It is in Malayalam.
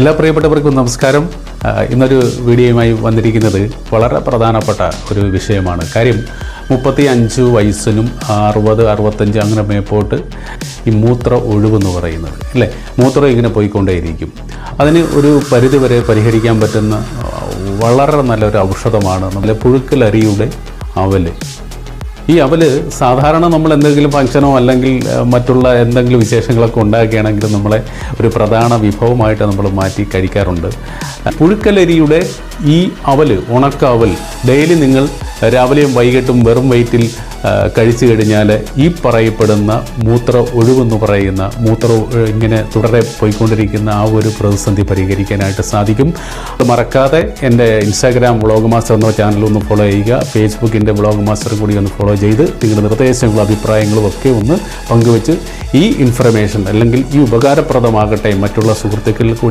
എല്ലാ പ്രിയപ്പെട്ടവർക്കും നമസ്കാരം. ഇന്നൊരു വീഡിയോയുമായി വന്നിരിക്കുന്നത് വളരെ പ്രധാനപ്പെട്ട ഒരു വിഷയമാണ്. കാര്യം മുപ്പത്തി അഞ്ച് വയസ്സിനും അറുപത് അറുപത്തഞ്ച് അങ്ങനെ മേപ്പോട്ട് ഈ മൂത്ര ഒഴിവെന്ന് പറയുന്നത് അല്ലേ? മൂത്രം ഇങ്ങനെ പോയിക്കൊണ്ടേയിരിക്കും. അതിന് ഒരു പരിധിവരെ പരിഹരിക്കാൻ പറ്റുന്ന വളരെ നല്ലൊരു ഔഷധമാണ് നമ്മുടെ പുഴുക്കലരിയുടെ അവൽ. ഈ അവൽ സാധാരണ നമ്മൾ എന്തെങ്കിലും ഫംഗ്ഷനോ അല്ലെങ്കിൽ മറ്റുള്ള എന്തെങ്കിലും വിശേഷങ്ങളൊക്കെ ഉണ്ടാക്കുകയാണെങ്കിൽ നമ്മളെ ഒരു പ്രധാന വിഭവമായിട്ട് നമ്മൾ മാറ്റി കഴിക്കാറുണ്ട്. പുഴുക്കലരിയുടെ ഈ അവൽ ഉണക്കാവൽ ഡെയിലി നിങ്ങൾ രാവിലെയും വൈകിട്ടും വെറും വയറ്റിൽ കഴിച്ചു കഴിഞ്ഞാൽ ഈ പറയപ്പെടുന്ന മൂത്ര ഒഴിവെന്ന് പറയുന്ന മൂത്ര ഇങ്ങനെ തുടരെ പോയിക്കൊണ്ടിരിക്കുന്ന ആ ഒരു പ്രതിസന്ധി പരിഹരിക്കാനായിട്ട് സാധിക്കും. അത് മറക്കാതെ എന്റെ ഇൻസ്റ്റാഗ്രാം വ്ളോഗ് മാസ്റ്റർ എന്ന ചാനൽ ഒന്ന് ഫോളോ ചെയ്യുക. ഫേസ്ബുക്കിന്റെ വ്ളോഗ് മാസ്റ്റർ കൂടി ഒന്ന് ഫോളോ ചെയ്ത് നിങ്ങളുടെ നിർദ്ദേശങ്ങളും അഭിപ്രായങ്ങളും ഒക്കെ ഒന്ന് പങ്കുവെച്ച് ഈ ഇൻഫർമേഷൻ അല്ലെങ്കിൽ ഈ ഉപകാരപ്രദമാകട്ടെ മറ്റുള്ള സുഹൃത്തുക്കളിൽ കൂടി